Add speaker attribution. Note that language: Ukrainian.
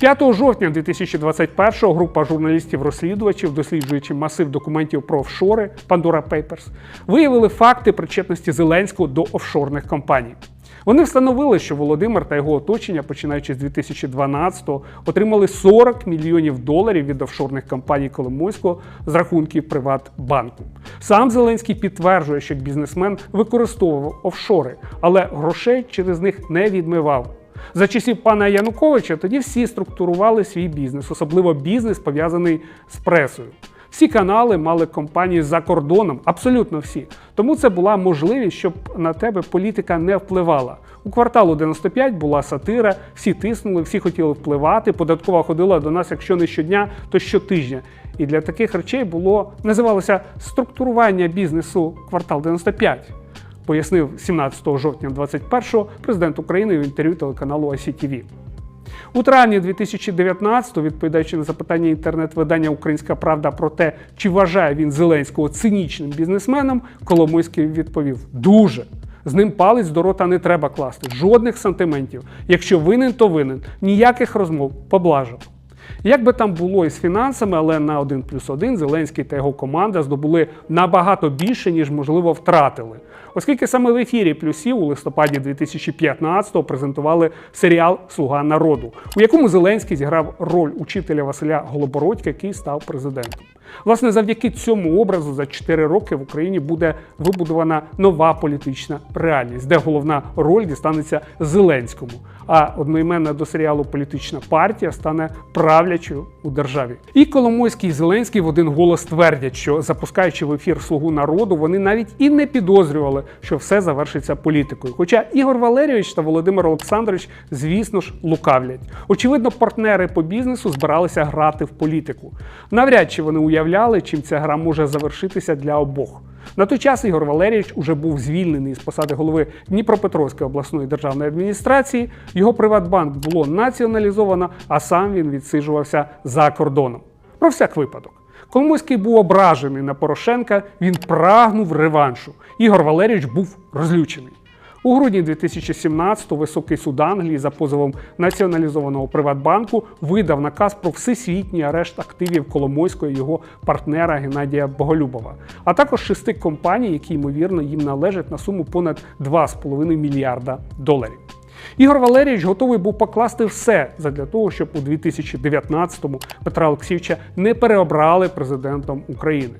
Speaker 1: 5 жовтня 2021-го група журналістів-розслідувачів, досліджуючи масив документів про офшори Pandora Papers, виявили факти причетності Зеленського до офшорних компаній. Вони встановили, що Володимир та його оточення, починаючи з 2012-го, отримали 40 мільйонів доларів від офшорних компаній Коломойського з рахунків Приватбанку. Сам Зеленський підтверджує, що бізнесмен використовував офшори, але грошей через них не відмивав. За часів пана Януковича тоді всі структурували свій бізнес, особливо бізнес пов'язаний з пресою. Всі канали мали компанії за кордоном, абсолютно всі. Тому це була можливість, щоб на тебе політика не впливала. У кварталу 95 була сатира, всі тиснули, всі хотіли впливати. Податкова ходила до нас, якщо не щодня, то щотижня. І для таких речей було називалося структурування бізнесу квартал 95 пояснив 17 жовтня 21-го президент України в інтерв'ю телеканалу ICTV. У травні 2019-го, відповідаючи на запитання інтернет-видання Українська Правда про те, чи вважає він Зеленського цинічним бізнесменом, Коломойський відповів: дуже. З ним палець до рота не треба класти, жодних сантиментів. Якщо винен, то винен. Ніяких розмов, поблажок. Як би там було із фінансами, але на 1 плюс 1 Зеленський та його команда здобули набагато більше, ніж можливо втратили. Оскільки саме в ефірі плюсів у листопаді 2015-го презентували серіал Слуга народу, у якому Зеленський зіграв роль учителя Василя Голобородька, який став президентом. Власне, завдяки цьому образу за 4 роки в Україні буде вибудована нова політична реальність, де головна роль дістанеться Зеленському. А одноіменна до серіалу політична партія стане правлячою у державі. І Коломойський і Зеленський в один голос твердять, що запускаючи в ефір Слугу народу, вони навіть і не підозрювали, що все завершиться політикою. Хоча Ігор Валерійович та Володимир Олександрович, звісно ж, лукавлять. Очевидно, партнери по бізнесу збиралися грати в політику. Навряд чи вони уявляли, чим ця гра може завершитися для обох. На той час Ігор Валерійович уже був звільнений з посади голови Дніпропетровської обласної державної адміністрації. Його Приватбанк було націоналізовано, а сам він відсиджувався за кордоном. Про всяк випадок. Коломойський був ображений на Порошенка, він прагнув реваншу. Ігор Валерійович був розлючений. У грудні 2017-го високий суд Англії за позовом націоналізованого Приватбанку видав наказ про всесвітній арешт активів Коломойського і його партнера Геннадія Боголюбова, а також шести компаній, які ймовірно їм належать на суму понад 2,5 мільярда доларів. Ігор Валерійович готовий був покласти все задля того, щоб у 2019-му Петра Олексійовича не переобрали президентом України.